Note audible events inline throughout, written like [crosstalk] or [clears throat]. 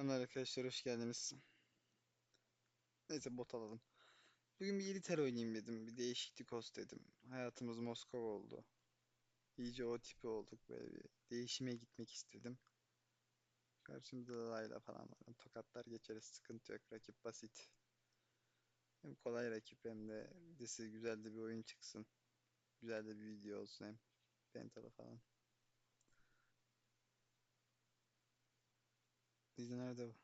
Selamlar arkadaşlar hoş geldiniz. Neyse bot alalım. Bugün bir İritel oynayayım dedim. Bir değişiklik olsun dedim. Hayatımız Moskova oldu. İyice o tipi olduk böyle bir değişime gitmek istedim. Karşımızda da Layla falan var. Tokatlar geçeriz sıkıntı yok. Rakip basit. Hem kolay rakip hem de desi güzel de bir oyun çıksın. Güzel de bir video olsun hem. Pentalı falan. Dizi nerede bu?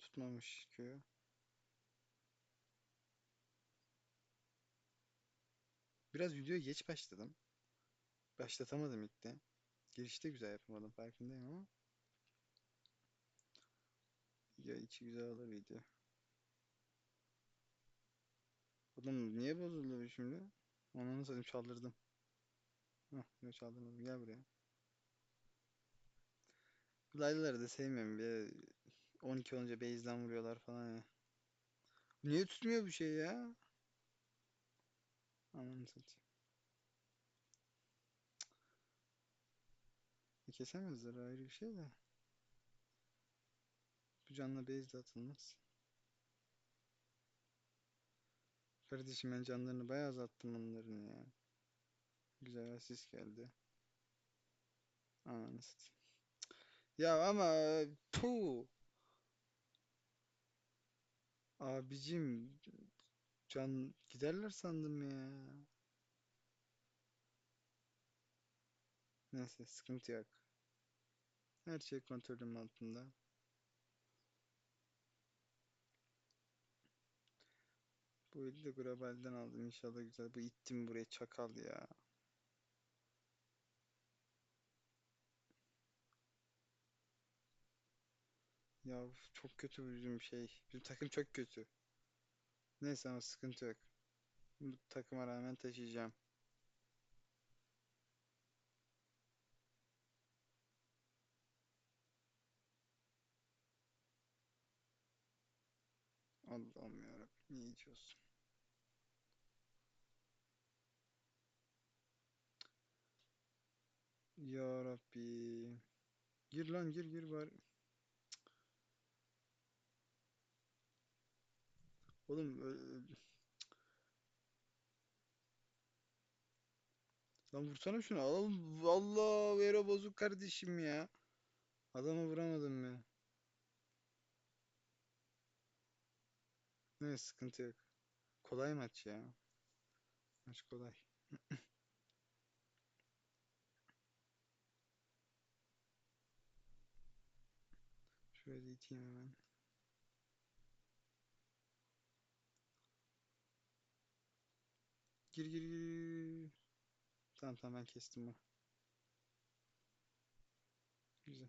Tutmamış köyü. Biraz videoya geç başladım. Başlatamadım ilk de. Girişte güzel yapamadım farkındayım ama. Ya içi güzel olur video. Oğlum niye bozuldu şimdi? Ananı satayım çaldırdım. Hah yok çaldırmadım gel buraya. Laylaları da sevmiyorum. Bir 12 olunca base'den vuruyorlar falan ya. Niye tutmuyor bu şey ya? Ananı satayım. E, Kesemezler ayrı bir şey de. Bu canla base de atılmaz. Kardeşim ben canlarını bayağı azalttım onların ya. Güzel asist geldi. Ananı satayım. Ya ama pu abicim can giderler sandım ya. Neyse sıkıntı yok. Her şey kontrolüm altında. Bu eli de globalden aldım inşallah güzel. Bu ittim buraya çakal ya. Ya çok kötü bizim şey. Bizim takım çok kötü. Neyse ama sıkıntı yok. Bu takıma rağmen taşıyacağım. Allah'ım yarabbim iyi içiyorsun. Ya Rabbi. Gir lan gir gir var. Oğlum ö- lan vursana şunu. Al vallahi Vero bozuk kardeşim ya. Adamı vuramadım ya. Ne sıkıntı yok. Kolay maç ya. Maç kolay. [laughs] Şöyle iteyim hemen. Gir gir gir. Tamam tamam ben kestim bunu. Güzel.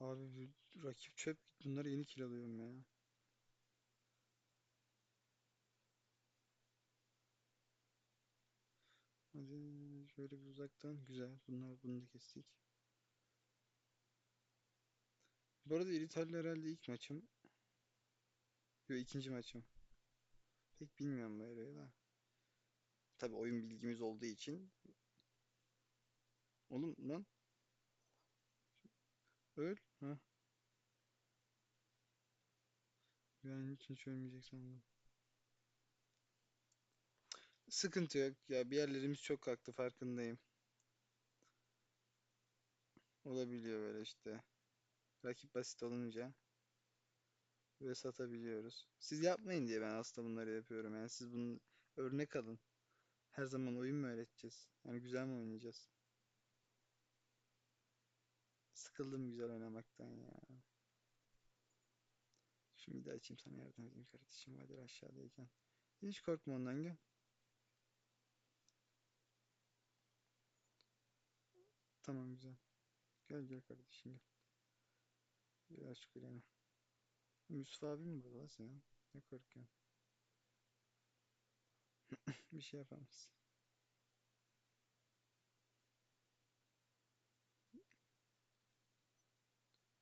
Abi rakip çöp. Bunları yeni kill alıyorum ya. Hadi şöyle bir uzaktan. Güzel. Bunlar bunu da kestik. Bu arada İrital'le herhalde ilk maçım. Yok ikinci maçım. Pek bilmiyorum böyle da. Tabii oyun bilgimiz olduğu için. Oğlum lan öl. Ha. Ben hiç ölmeyecek sandım. Sıkıntı yok ya bir yerlerimiz çok kalktı farkındayım. Olabiliyor böyle işte. Rakip basit olunca ve satabiliyoruz. Siz yapmayın diye ben aslında bunları yapıyorum. Yani siz bunun örnek alın. Her zaman oyun mu öğreteceğiz? Yani güzel mi oynayacağız? Sıkıldım güzel oynamaktan ya. Şimdi de açayım sana yardım edeyim kardeşim. Hadi aşağıdayken. Hiç korkma ondan gel. Tamam güzel. Gel gel kardeşim gel. Gel aç kuleni. Yusuf abi mi burada lan senin? Ne korkuyorsun? [clears throat] Bir şey yapamaz.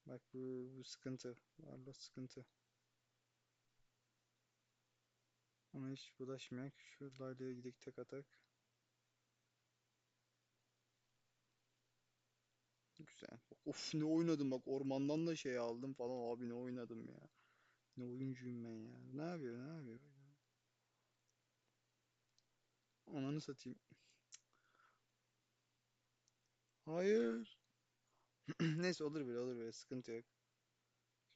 Bak bu, bu sıkıntı. Varlık sıkıntı. Ona hiç bulaşmayak. Şu Layla'ya gidelim tek atak. güzel. Of ne oynadım bak ormandan da şey aldım falan abi ne oynadım ya. Ne oyuncuyum ben ya. Ne yapıyor ne yapıyor? Ananı satayım. Hayır. [clears throat] Neyse olur böyle olur böyle sıkıntı yok.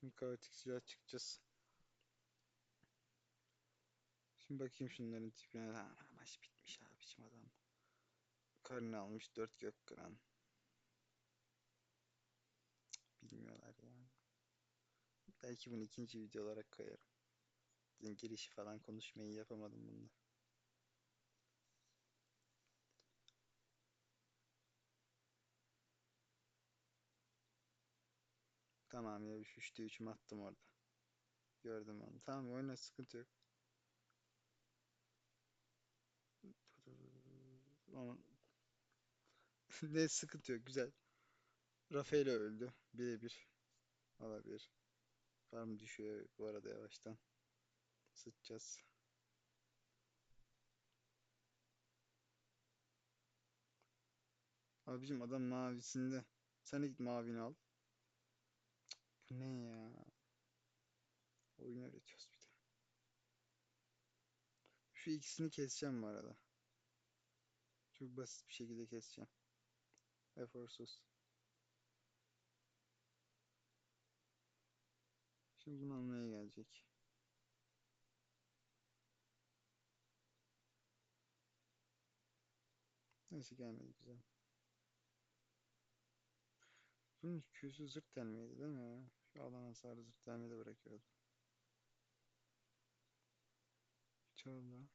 Şimdi kaotik silah çıkacağız. Şimdi bakayım şunların tipine. Ha, maç bitmiş abiciğim adam. Karını almış 4 gök kıran. Bilmiyorlar ya. Belki bunu ikinci video olarak koyarım. Girişi falan konuşmayı yapamadım bunda. Tamam ya 3'te 3'ümü attım orada. Gördüm onu. Tamam oyna sıkıntı yok. Onun... [laughs] ne sıkıntı yok güzel. Rafael öldü. Birebir. Olabilir. Farm düşüyor bu arada yavaştan. Sıçacağız. Abicim adam mavisinde. Sen git mavini al. Ne ya? Oyun öğretiyoruz bir de. Şu ikisini keseceğim bu arada. Çok basit bir şekilde keseceğim. Eforsuz. Şimdi bunu almaya gelecek. Neyse gelmedi güzel. Bunun Q'su zırt delmeydi değil mi? Şu alan hasarı zırt delmede bırakıyordu. Çağla.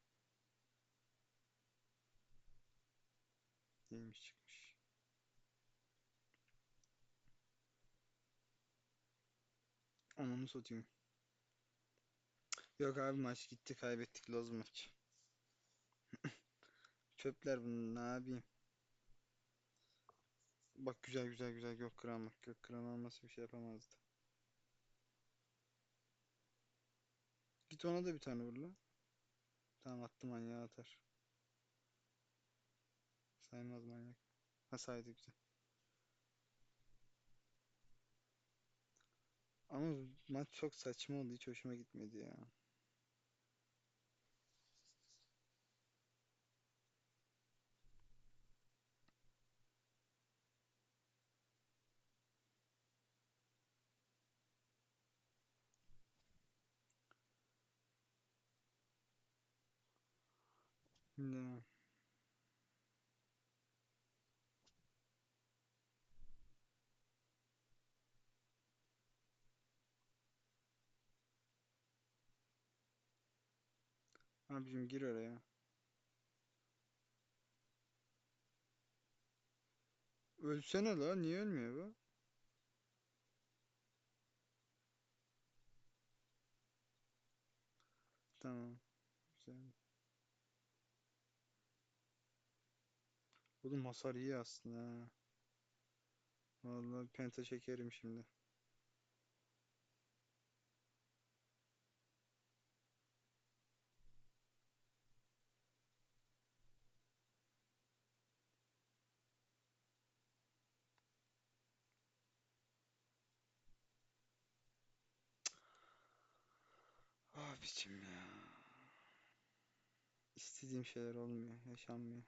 Neymiş çıkmış. Ananı satayım. Yok abi maç gitti kaybettik loz maç. [laughs] Çöpler bunu ne yapayım? Bak güzel güzel güzel gök kıran bak gök kıran olmasa bir şey yapamazdı. Git ona da bir tane vur lan. Tamam attı manyağı atar. Saymaz manyak. Ha saydı güzel. Ama maç çok saçma oldu hiç hoşuma gitmedi ya. Ne? Abicim gir oraya. Ölsene la niye ölmüyor bu? Tamam. Güzel. Oğlum hasar iyi aslında ha. Vallahi penta çekerim şimdi. Abicim ya. İstediğim şeyler olmuyor, yaşanmıyor.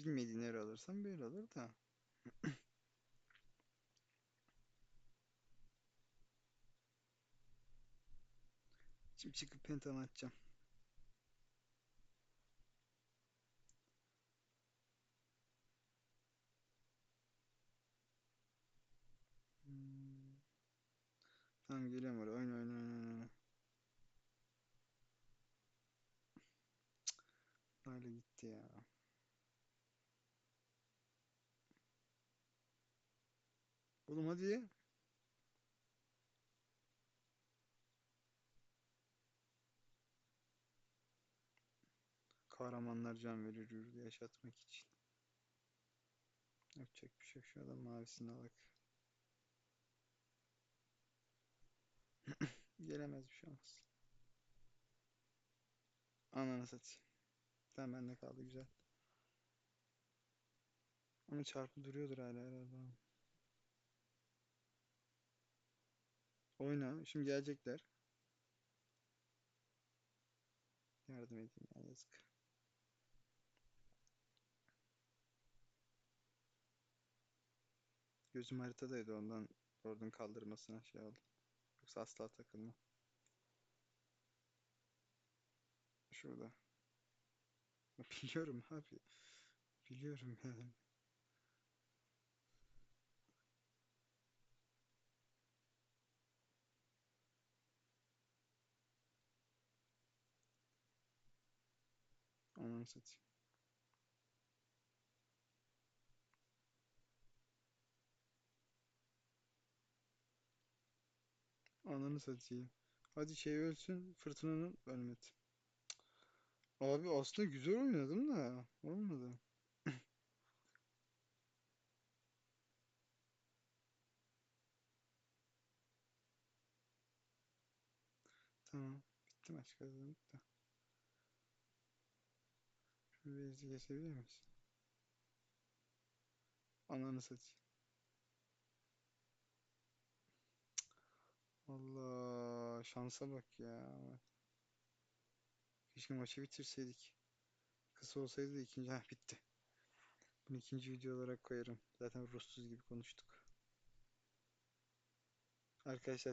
Bilmediğin yer alırsan böyle olur da. [clears throat] Şimdi çıkıp pentamı atacağım. Tamam geliyorum oraya. Oyna oyna oyna oyna. Böyle gitti ya. Oğlum hadi. Kahramanlar can verir yurdu yaşatmak için. Yapacak bir şey. Şu adam mavisini alak. [clears throat] Gelemez bir şey olmaz. Ananı satayım. Tamam bende kaldı güzel. Ama çarpı duruyordur hala herhalde. Oyna. Şimdi gelecekler. Yardım edeyim ya yazık. Gözüm haritadaydı ondan oradan kaldırmasına şey oldu. Yoksa asla takılmam. Şurada. Biliyorum abi. Biliyorum yani. Satayım. Ananı satayım. Hadi şey ölsün. Fırtınanın ölmedi. Abi aslında güzel oynadım da olmadı. [coughs] Tamam. Bitti maç kazandık da. Şu base'i kesebilir miyiz? Ananı satayım. Allah şansa bak ya. Keşke maçı bitirseydik. Kısa olsaydı da ikinci... Heh bitti. Bunu ikinci video olarak koyarım. Zaten ruhsuz gibi konuştuk. Arkadaşlar